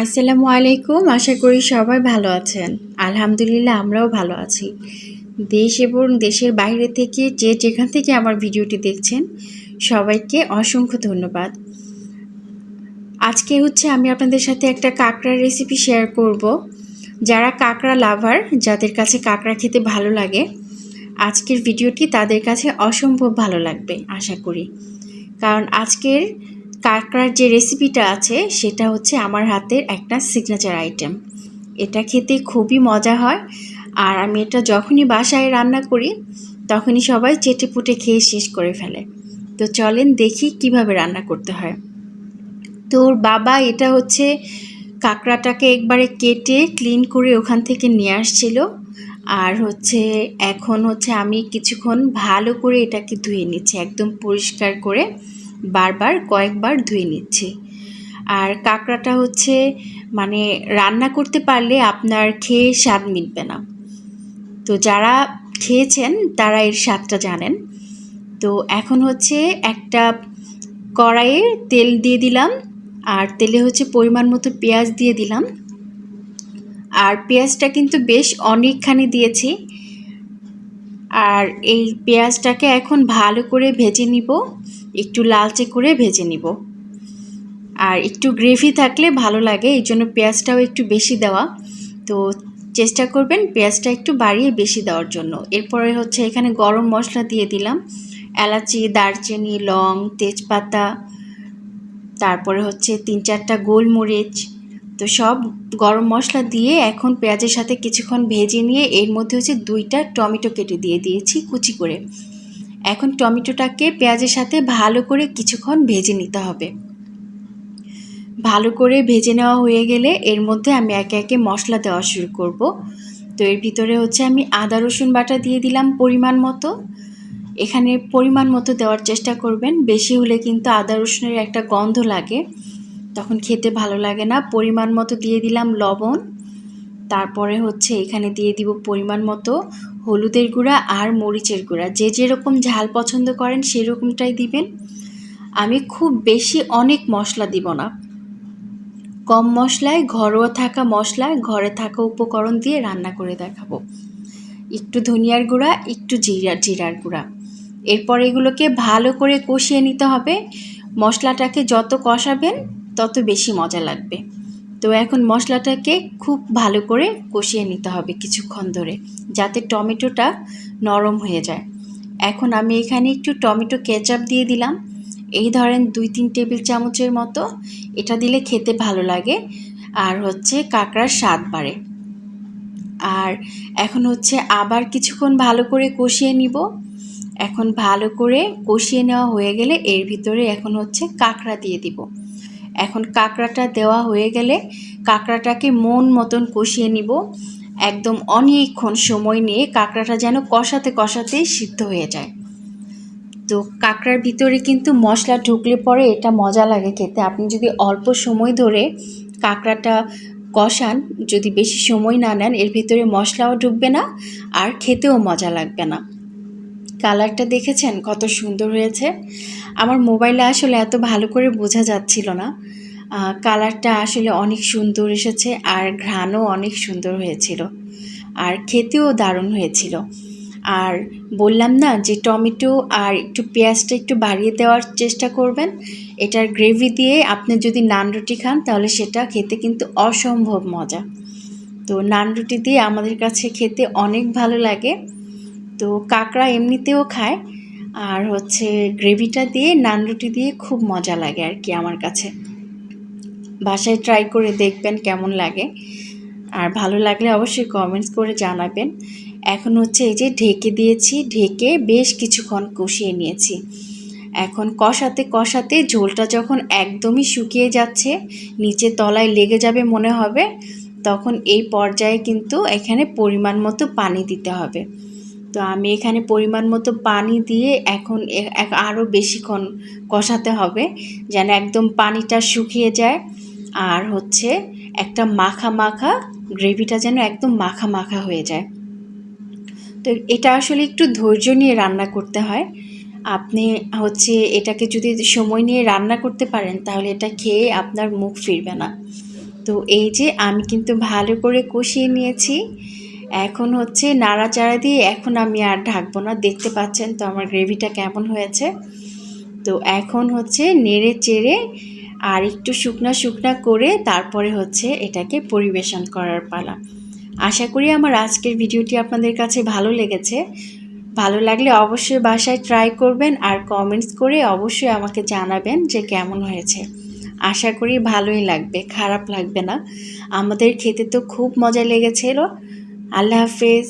আসসালামু আলাইকুম। আশা করি সবাই ভালো আছেন। আলহামদুলিল্লাহ, আমরাও ভালো আছি। দেশ এবং দেশের বাইরে থেকে যে যেখান থেকে আমার ভিডিওটি দেখছেন, সবাইকে অসংখ্য ধন্যবাদ। আজকে হচ্ছে আমি আপনাদের সাথে একটা কাঁকড়ার রেসিপি শেয়ার করব। যারা কাঁকড়া লাভার যাদের কাছে কাঁকড়া খেতে ভালো লাগে, আজকের ভিডিওটি তাদের কাছে অসম্ভব ভালো লাগবে, আশা করি। কারণ আজকের কাঁকড়ার যে রেসিপিটা আছে, সেটা হচ্ছে আমার হাতের একটা সিগনেচার আইটেম এটা খেতে খুবই মজা হয়, আর আমি এটা যখনই বাসায় রান্না করি, তখনই সবাই চেটে পুটে খেয়ে শেষ করে ফেলে। তো চলেন দেখি কীভাবে রান্না করতে হয়। তো বাবা এটা হচ্ছে কাঁকড়াটাকে একবারে কেটে ক্লিন করে ওখান থেকে নিয়ে আসছিল, আর হচ্ছে এখন হচ্ছে আমি কিছুক্ষণ ভালো করে এটাকে ধুয়ে নিচ্ছি, একদম পরিষ্কার করে। বারবার, কয়েকবার ধুয়ে নিচ্ছি। আর কাঁকড়াটা হচ্ছে মানে রান্না করতে পারলে আপনার খেয়ে স্বাদ মিটবে না। তো যারা খেয়েছেন, তারা এর স্বাদটা জানেন। তো এখন হচ্ছে একটা কড়াইয়ে তেল দিয়ে দিলাম, আর তেলে হচ্ছে পরিমাণ মতো পেঁয়াজ দিয়ে দিলাম। আর পেঁয়াজটা কিন্তু বেশ অনেকখানি দিয়েছি। আর এই পেঁয়াজটাকে এখন ভালো করে ভেজে নিব, একটু লালচে করে ভেজে নিব। আর একটু গ্রেভি থাকলে ভালো লাগে, এই জন্য পেঁয়াজটাও একটু বেশি দেওয়া। তো চেষ্টা করবেন পেঁয়াজটা একটু বাড়িয়ে বেশি দেওয়ার জন্য। এরপরে হচ্ছে এখানে গরম মশলা দিয়ে দিলাম। এলাচি, দারচিনি, লং, তেজপাতা, তারপরে হচ্ছে তিন চারটা গোলমরিচ তো সব গরম মশলা দিয়ে এখন পেঁয়াজের সাথে কিছুক্ষণ ভেজে নিয়ে এর মধ্যে হচ্ছে দুইটা টমেটো কেটে দিয়ে দিয়েছি কুচি করে। এখন টমেটোটাকে পেঁয়াজের সাথে ভালো করে কিছুক্ষণ ভেজে নিতে হবে। ভালো করে ভেজে নেওয়া হয়ে গেলে এর মধ্যে আমি একে একে মশলা দেওয়া শুরু করব। তো এর ভিতরে হচ্ছে আমি আদা, রসুন বাটা দিয়ে দিলাম পরিমাণ মতো। এখানে পরিমাণ মতো দেওয়ার চেষ্টা করবেন। বেশি হলে কিন্তু আদা, রসুনের একটা গন্ধ লাগে। তখন খেতে ভালো লাগে না। পরিমাণ মতো দিয়ে দিলাম লবণ। তারপরে হচ্ছে এখানে দিয়ে দিব পরিমাণ মতো হলুদের গুঁড়া আর মরিচের গুঁড়া। যে যেরকম ঝাল পছন্দ করেন সেরকমটাই দিবেন। আমি খুব বেশি অনেক মশলা দিব না। কম মশলায়, ঘরোয়া থাকা মশলায়, ঘরে থাকা উপকরণ দিয়ে রান্না করে দেখাবো। একটু ধনিয়ার গুঁড়া, একটু জিরা, জিরার গুঁড়া। এরপর এগুলোকে ভালো করে কষিয়ে নিতে হবে। মশলাটাকে যত কষাবেন তত বেশি মজা লাগবে। তো এখন মশলাটাকে খুব ভালো করে কষিয়ে নিতে হবে কিছুক্ষণ ধরে, যাতে টমেটোটা নরম হয়ে যায়। এখন আমি এখানে একটু টমেটো কেচাপ দিয়ে দিলাম। এই ধরেন দুই তিন টেবিল চামচের মতো। এটা দিলে খেতে ভালো লাগে। আর হচ্ছে কাঁকড়ার স্বাদ বাড়ে। আর এখন হচ্ছে আবার কিছুক্ষণ ভালো করে কষিয়ে নিব। এখন ভালো করে কষিয়ে নেওয়া হয়ে গেলে এর ভিতরে এখন হচ্ছে কাঁকড়া দিয়ে দিব। এখন কাঁকড়াটা দেওয়া হয়ে গেলে কাঁকড়াটাকে মন মতন কষিয়ে নিব। একদম অনেকক্ষণ সময় নিয়ে কাঁকড়াটা যেন কষাতে কষাতে সিদ্ধ হয়ে যায়। তো কাঁকড়ার ভিতরে কিন্তু মশলা ঢুকলে পরে এটা মজা লাগে খেতে। আপনি যদি অল্প সময় ধরে কাঁকড়াটা কষান, যদি বেশি সময় না নেন, এর ভিতরে মশলাও ঢুকবে না আর খেতেও মজা লাগবে না। কালারটা দেখেছেন? কত সুন্দর হয়েছে। আমার মোবাইলে আসলে এত ভালো করে বোঝা যাচ্ছিল না। কালারটা আসলে অনেক সুন্দর এসেছে আর ঘ্রাণও অনেক সুন্দর হয়েছিল। আর খেতেও দারুণ হয়েছিল। আর বললাম না যে টমেটো আর একটু পেঁয়াজটা একটু বাড়িয়ে দেওয়ার চেষ্টা করবেন। এটার গ্রেভি দিয়ে আপনি যদি নান রুটি খান তাহলে সেটা খেতে কিন্তু অসম্ভব মজা। তো নান রুটি দিয়ে আমাদের কাছে খেতে অনেক ভালো লাগে। তো কাঁকড়া এমনিতেও খায়, আর হচ্ছে গ্রেভিটা দিয়ে, নান রুটি দিয়ে খুব মজা লাগে আর কি আমার কাছে। বাসায় ট্রাই করে দেখবেন কেমন লাগে। আর ভালো লাগলে অবশ্যই কমেন্টস করে জানাবেন। এখন হচ্ছে এই যে ঢেকে দিয়েছি, ঢেকে বেশ কিছুক্ষণ কষিয়ে নিয়েছি। এখন কষাতে কষাতে ঝোলটা যখন একদমই শুকিয়ে যাচ্ছে, নিচে তলায় লেগে যাবে মনে হবে, তখন এই পর্যায়ে কিন্তু এখানে পরিমাণ মতো পানি দিতে হবে। তো আমি এখানে পরিমাণ মতো পানি দিয়ে এখন আরও বেশিক্ষণ কষাতে হবে, যেন একদম পানিটা শুকিয়ে যায়। আর হচ্ছে একটা মাখা মাখা গ্রেভিটা যেন একদম মাখা মাখা হয়ে যায়। তো এটা আসলে একটু ধৈর্য নিয়ে রান্না করতে হয়। আপনি হচ্ছে এটাকে যদি সময় নিয়ে রান্না করতে পারেন, তাহলে এটা খেয়ে আপনার মুখ ফিরবে না। তো এই যে আমি কিন্তু ভালো করে কষিয়ে নিয়েছি। এখন হচ্ছে নাড়াচাড়া দিয়ে এখন আমি আর ঢাকবো না। দেখতে পাচ্ছেন তো আমার গ্রেভিটা কেমন হয়েছে? তো এখন হচ্ছে নেড়ে চেড়ে আর একটু শুকনা শুকনা করে তারপরে হচ্ছে এটাকে পরিবেশন করার পালা। আশা করি আমার আজকের ভিডিওটি আপনাদের কাছে ভালো লেগেছে। ভালো লাগলে অবশ্যই বাসায় ট্রাই করবেন আর কমেন্টস করে অবশ্যই আমাকে জানাবেন যে কেমন হয়েছে। আশা করি ভালোই লাগবে, খারাপ লাগবে না। আমাদের খেতে তো খুব মজা লেগেছিল। আল্লাহ হাফেজ